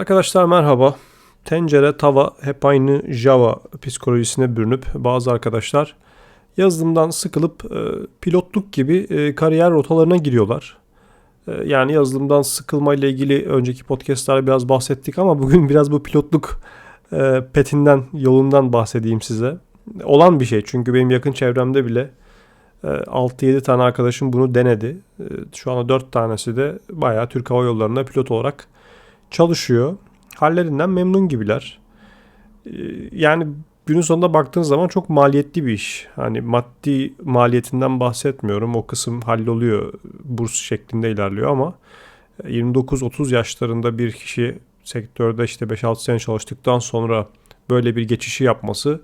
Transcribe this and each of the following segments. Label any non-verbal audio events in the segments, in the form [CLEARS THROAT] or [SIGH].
Arkadaşlar merhaba. Tencere, tava hep aynı Java psikolojisine bürünüp bazı arkadaşlar yazılımdan sıkılıp e, pilotluk gibi e, kariyer rotalarına giriyorlar. E, yani yazılımdan sıkılma ile ilgili önceki podcastlarda biraz bahsettik ama bugün [LAUGHS] biraz bu pilotluk petinden, yolundan bahsedeyim size. Olan bir şey çünkü benim yakın çevremde bile e, 6-7 tane arkadaşım bunu denedi. Şu anda 4 tanesi de bayağı Türk Hava Yolları'nda pilot olarak çalışıyor. Hallerinden memnun gibiler. Ee, yani günün sonunda baktığınız zaman çok maliyetli bir iş. Hani maddi maliyetinden bahsetmiyorum. O kısım halloluyor. Burs şeklinde ilerliyor ama 29-30 yaşlarında bir kişi sektörde işte 5-6 sene çalıştıktan sonra böyle bir geçişi yapması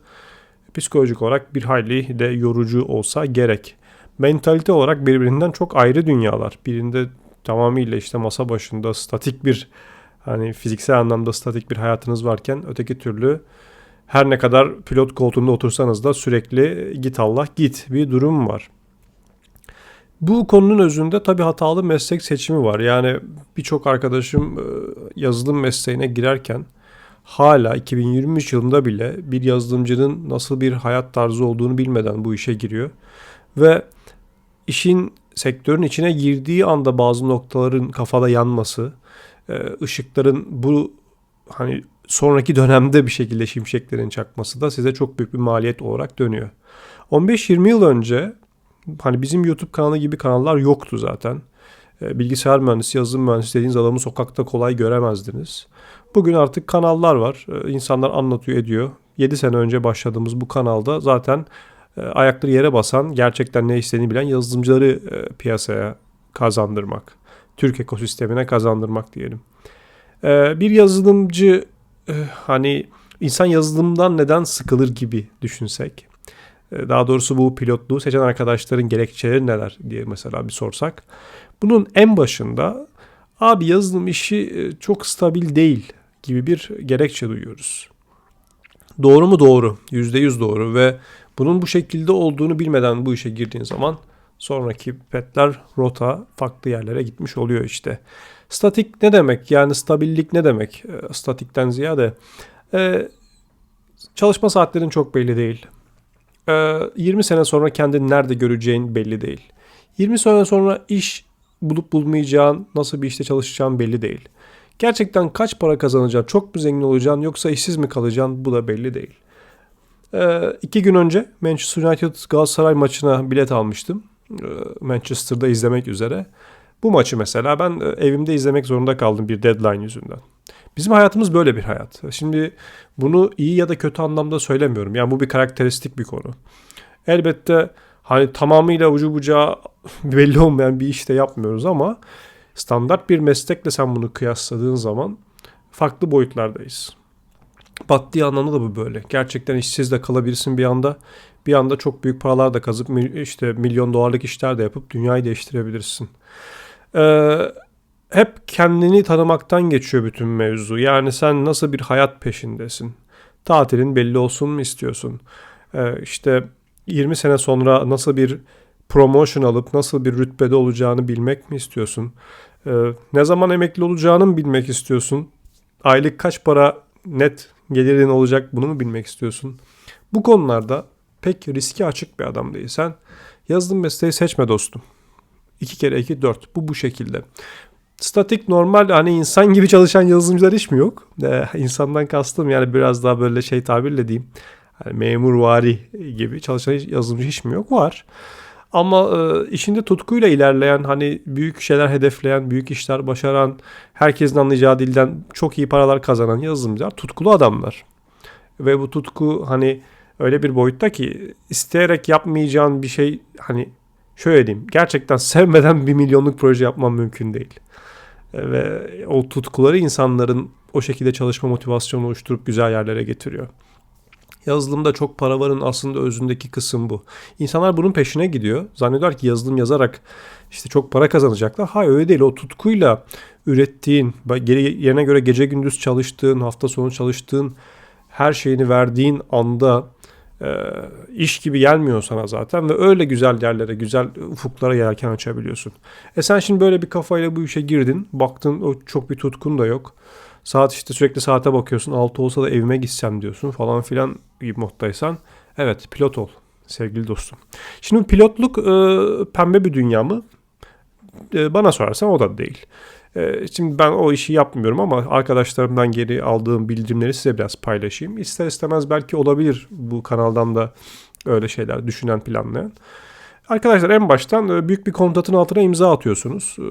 psikolojik olarak bir hayli de yorucu olsa gerek. Mentalite olarak birbirinden çok ayrı dünyalar. Birinde tamamıyla işte masa başında statik bir Hani fiziksel anlamda statik bir hayatınız varken öteki türlü her ne kadar pilot koltuğunda otursanız da sürekli git Allah git bir durum var. Bu konunun özünde tabii hatalı meslek seçimi var. Yani birçok arkadaşım e, yazılım mesleğine girerken hala 2023 yılında bile bir yazılımcının nasıl bir hayat tarzı olduğunu bilmeden bu işe giriyor. Ve işin sektörün içine girdiği anda bazı noktaların kafada yanması, ışıkların bu hani sonraki dönemde bir şekilde şimşeklerin çakması da size çok büyük bir maliyet olarak dönüyor. 15-20 yıl önce hani bizim YouTube kanalı gibi kanallar yoktu zaten. E, bilgisayar mühendisi, yazılım mühendisi dediğiniz adamı sokakta kolay göremezdiniz. Bugün artık kanallar var. E, insanlar anlatıyor, ediyor. 7 sene önce başladığımız bu kanalda zaten ayakları yere basan, gerçekten ne istediğini bilen yazılımcıları piyasaya kazandırmak. Türk ekosistemine kazandırmak diyelim. Ee, bir yazılımcı e, hani insan yazılımdan neden sıkılır gibi düşünsek. E, daha doğrusu bu pilotluğu seçen arkadaşların gerekçeleri neler diye mesela bir sorsak. Bunun en başında abi yazılım işi e, çok stabil değil gibi bir gerekçe duyuyoruz. Doğru mu doğru? %100 doğru ve bunun bu şekilde olduğunu bilmeden bu işe girdiğin zaman sonraki petler rota farklı yerlere gitmiş oluyor işte. Statik ne demek? Yani stabillik ne demek? E, statikten ziyade e, çalışma saatlerin çok belli değil. E, 20 sene sonra kendini nerede göreceğin belli değil. 20 sene sonra iş bulup bulmayacağın, nasıl bir işte çalışacağın belli değil. Gerçekten kaç para kazanacaksın, çok mu zengin olacaksın yoksa işsiz mi kalacaksın bu da belli değil. Ee, iki gün önce Manchester United Galatasaray maçına bilet almıştım. E, Manchester'da izlemek üzere. Bu maçı mesela ben e, evimde izlemek zorunda kaldım bir deadline yüzünden. Bizim hayatımız böyle bir hayat. Şimdi bunu iyi ya da kötü anlamda söylemiyorum. Yani bu bir karakteristik bir konu. Elbette hani tamamıyla ucu bucağı [LAUGHS] belli olmayan bir işte yapmıyoruz ama standart bir meslekle sen bunu kıyasladığın zaman farklı boyutlardayız. Maddi anlamda da bu böyle. Gerçekten işsiz de kalabilirsin bir anda bir anda çok büyük paralar da kazıp işte milyon dolarlık işler de yapıp dünyayı değiştirebilirsin. Ee, hep kendini tanımaktan geçiyor bütün mevzu. Yani sen nasıl bir hayat peşindesin? Tatilin belli olsun mu istiyorsun? Ee, işte 20 sene sonra nasıl bir promotion alıp nasıl bir rütbede olacağını bilmek mi istiyorsun? Ee, ne zaman emekli olacağını mı bilmek istiyorsun? Aylık kaç para net gelirin olacak bunu mu bilmek istiyorsun? Bu konularda pek riski açık bir adam değilsen yazılım mesleği seçme dostum. 2 kere 2 4. Bu bu şekilde. Statik normal hani insan gibi çalışan yazılımcılar hiç mi yok? Ee, insandan kastım yani biraz daha böyle şey tabirle diyeyim. Yani memur vari gibi çalışan yazılımcı hiç mi yok? Var. Ama e, işinde tutkuyla ilerleyen hani büyük şeyler hedefleyen, büyük işler başaran, herkesin anlayacağı dilden çok iyi paralar kazanan yazılımcılar tutkulu adamlar. Ve bu tutku hani öyle bir boyutta ki isteyerek yapmayacağın bir şey hani şöyle diyeyim gerçekten sevmeden bir milyonluk proje yapman mümkün değil. E, ve o tutkuları insanların o şekilde çalışma motivasyonu oluşturup güzel yerlere getiriyor. Yazılımda çok para varın aslında özündeki kısım bu. İnsanlar bunun peşine gidiyor. Zannediyorlar ki yazılım yazarak işte çok para kazanacaklar. Hayır öyle değil. O tutkuyla ürettiğin, yerine göre gece gündüz çalıştığın, hafta sonu çalıştığın her şeyini verdiğin anda iş gibi gelmiyor sana zaten ve öyle güzel yerlere, güzel ufuklara yelken açabiliyorsun. E sen şimdi böyle bir kafayla bu işe girdin, baktın o çok bir tutkun da yok. Saat işte sürekli saate bakıyorsun, 6 olsa da evime gitsem diyorsun falan filan gibi moddaysan. Evet pilot ol sevgili dostum. Şimdi pilotluk e, pembe bir dünya mı? E, bana sorarsan o da değil. E, şimdi ben o işi yapmıyorum ama arkadaşlarımdan geri aldığım bildirimleri size biraz paylaşayım. İster istemez belki olabilir bu kanaldan da öyle şeyler düşünen planlayan. Arkadaşlar en baştan e, büyük bir kontratın altına imza atıyorsunuz. E,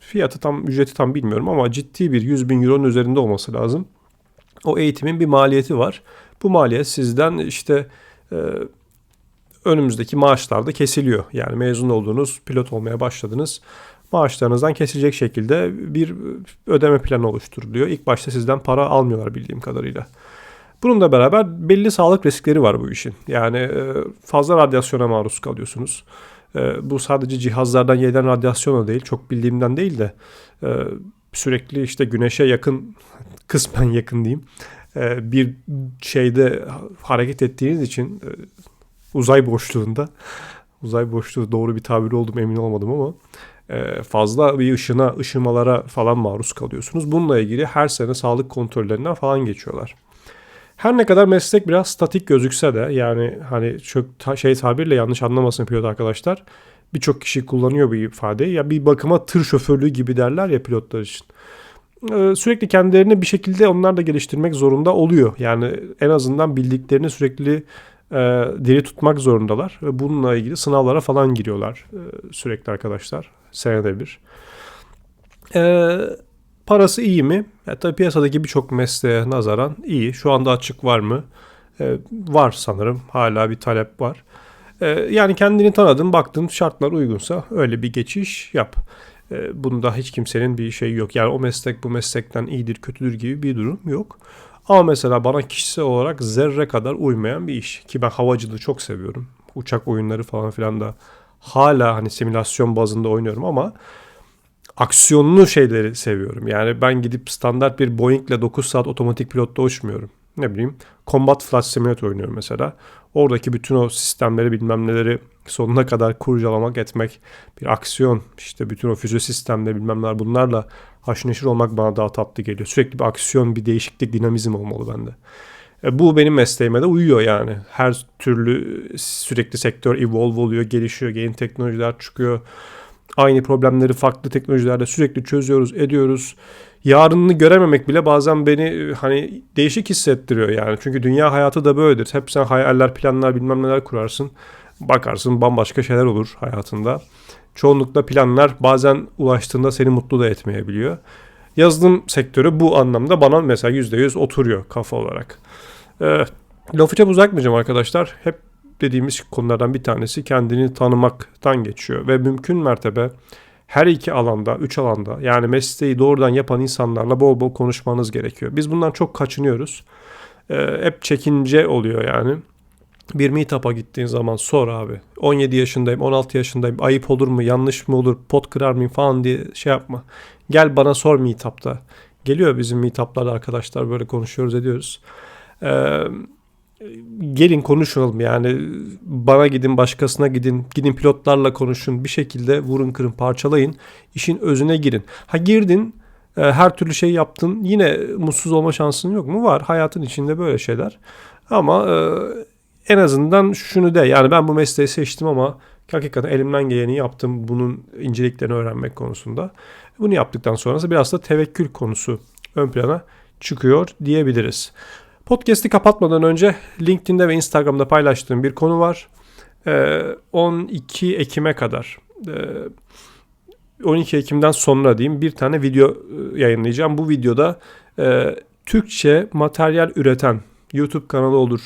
fiyatı tam, ücreti tam bilmiyorum ama ciddi bir 100 bin euronun üzerinde olması lazım. O eğitimin bir maliyeti var. Bu maliyet sizden işte e, önümüzdeki maaşlarda kesiliyor. Yani mezun olduğunuz, pilot olmaya başladınız. Maaşlarınızdan kesilecek şekilde bir ödeme planı oluşturuluyor. İlk başta sizden para almıyorlar bildiğim kadarıyla. Bununla beraber belli sağlık riskleri var bu işin. Yani e, fazla radyasyona maruz kalıyorsunuz. E, bu sadece cihazlardan yayılan radyasyona değil, çok bildiğimden değil de e, sürekli işte güneşe yakın, [LAUGHS] kısmen yakın diyeyim, bir şeyde hareket ettiğiniz için uzay boşluğunda, uzay boşluğu doğru bir tabir oldum emin olmadım ama fazla bir ışına, ışımalara falan maruz kalıyorsunuz. Bununla ilgili her sene sağlık kontrollerinden falan geçiyorlar. Her ne kadar meslek biraz statik gözükse de yani hani çok şey tabirle yanlış anlamasın pilot arkadaşlar. Birçok kişi kullanıyor bu ifadeyi. Ya bir bakıma tır şoförlüğü gibi derler ya pilotlar için. Ee, sürekli kendilerini bir şekilde onlar da geliştirmek zorunda oluyor. Yani en azından bildiklerini sürekli e, diri tutmak zorundalar. Ve bununla ilgili sınavlara falan giriyorlar e, sürekli arkadaşlar. Senede bir. Eee Parası iyi mi? Ya tabii piyasadaki birçok mesleğe nazaran iyi. Şu anda açık var mı? Ee, var sanırım. Hala bir talep var. Ee, yani kendini tanıdın, baktın şartlar uygunsa öyle bir geçiş yap. Ee, bunda hiç kimsenin bir şey yok. Yani o meslek bu meslekten iyidir, kötüdür gibi bir durum yok. Ama mesela bana kişisel olarak zerre kadar uymayan bir iş. Ki ben havacılığı çok seviyorum. Uçak oyunları falan filan da hala hani simülasyon bazında oynuyorum ama aksiyonlu şeyleri seviyorum. Yani ben gidip standart bir Boeing ile 9 saat otomatik pilotta uçmuyorum. Ne bileyim Combat Flight Simulator oynuyorum mesela. Oradaki bütün o sistemleri bilmem neleri sonuna kadar kurcalamak etmek bir aksiyon işte bütün o füze sistemleri bilmem neler bunlarla haşır olmak bana daha tatlı geliyor. Sürekli bir aksiyon bir değişiklik dinamizm olmalı bende. E, bu benim mesleğime de uyuyor yani. Her türlü sürekli sektör evolve oluyor, gelişiyor, yeni teknolojiler çıkıyor aynı problemleri farklı teknolojilerle sürekli çözüyoruz, ediyoruz. Yarınını görememek bile bazen beni e, hani değişik hissettiriyor yani. Çünkü dünya hayatı da böyledir. Hep sen hayaller, planlar, bilmem neler kurarsın. Bakarsın bambaşka şeyler olur hayatında. Çoğunlukla planlar bazen ulaştığında seni mutlu da etmeyebiliyor. Yazılım sektörü bu anlamda bana mesela %100 oturuyor kafa olarak. Ee, lafı çok uzatmayacağım arkadaşlar. Hep dediğimiz konulardan bir tanesi kendini tanımaktan geçiyor ve mümkün mertebe her iki alanda, üç alanda yani mesleği doğrudan yapan insanlarla bol bol konuşmanız gerekiyor. Biz bundan çok kaçınıyoruz. Ee, hep çekince oluyor yani. Bir meetup'a gittiğin zaman sor abi. 17 yaşındayım, 16 yaşındayım. Ayıp olur mu, yanlış mı olur, pot kırar mıyım falan diye şey yapma. Gel bana sor meetup'ta. Geliyor bizim meetup'larda arkadaşlar böyle konuşuyoruz ediyoruz. Gelin konuşalım yani bana gidin başkasına gidin gidin pilotlarla konuşun bir şekilde vurun kırın parçalayın işin özüne girin. Ha girdin her türlü şey yaptın yine mutsuz olma şansın yok mu? Var hayatın içinde böyle şeyler ama en azından şunu de yani ben bu mesleği seçtim ama hakikaten elimden geleni yaptım bunun inceliklerini öğrenmek konusunda. Bunu yaptıktan sonrası biraz da tevekkül konusu ön plana çıkıyor diyebiliriz. Podcast'i kapatmadan önce LinkedIn'de ve Instagram'da paylaştığım bir konu var. 12 ee, Ekim'e kadar 12 e, Ekim'den sonra diyeyim bir tane video e, yayınlayacağım. Bu videoda e, Türkçe materyal üreten YouTube kanalı olur,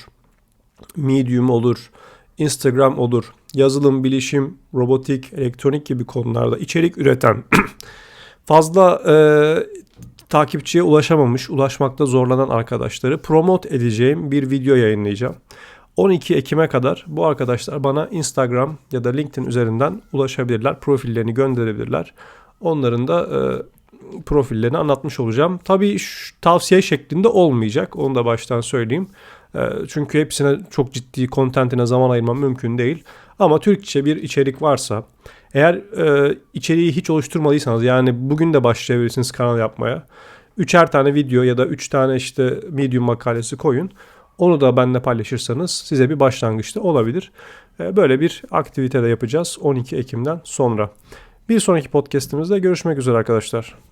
Medium olur, Instagram olur, yazılım, bilişim, robotik, elektronik gibi konularda içerik üreten [CLEARS THROAT] fazla takipçiye ulaşamamış, ulaşmakta zorlanan arkadaşları promote edeceğim bir video yayınlayacağım. 12 Ekim'e kadar bu arkadaşlar bana Instagram ya da LinkedIn üzerinden ulaşabilirler. Profillerini gönderebilirler. Onların da e, profillerini anlatmış olacağım. Tabii tavsiye şeklinde olmayacak. Onu da baştan söyleyeyim. E, çünkü hepsine çok ciddi kontentine zaman ayırmam mümkün değil. Ama Türkçe bir içerik varsa eğer e, içeriği hiç oluşturmadıysanız yani bugün de başlayabilirsiniz kanal yapmaya. Üçer tane video ya da üç tane işte Medium makalesi koyun. Onu da benimle paylaşırsanız size bir başlangıçta olabilir. E, böyle bir aktivite de yapacağız 12 Ekim'den sonra. Bir sonraki podcast'imizde görüşmek üzere arkadaşlar.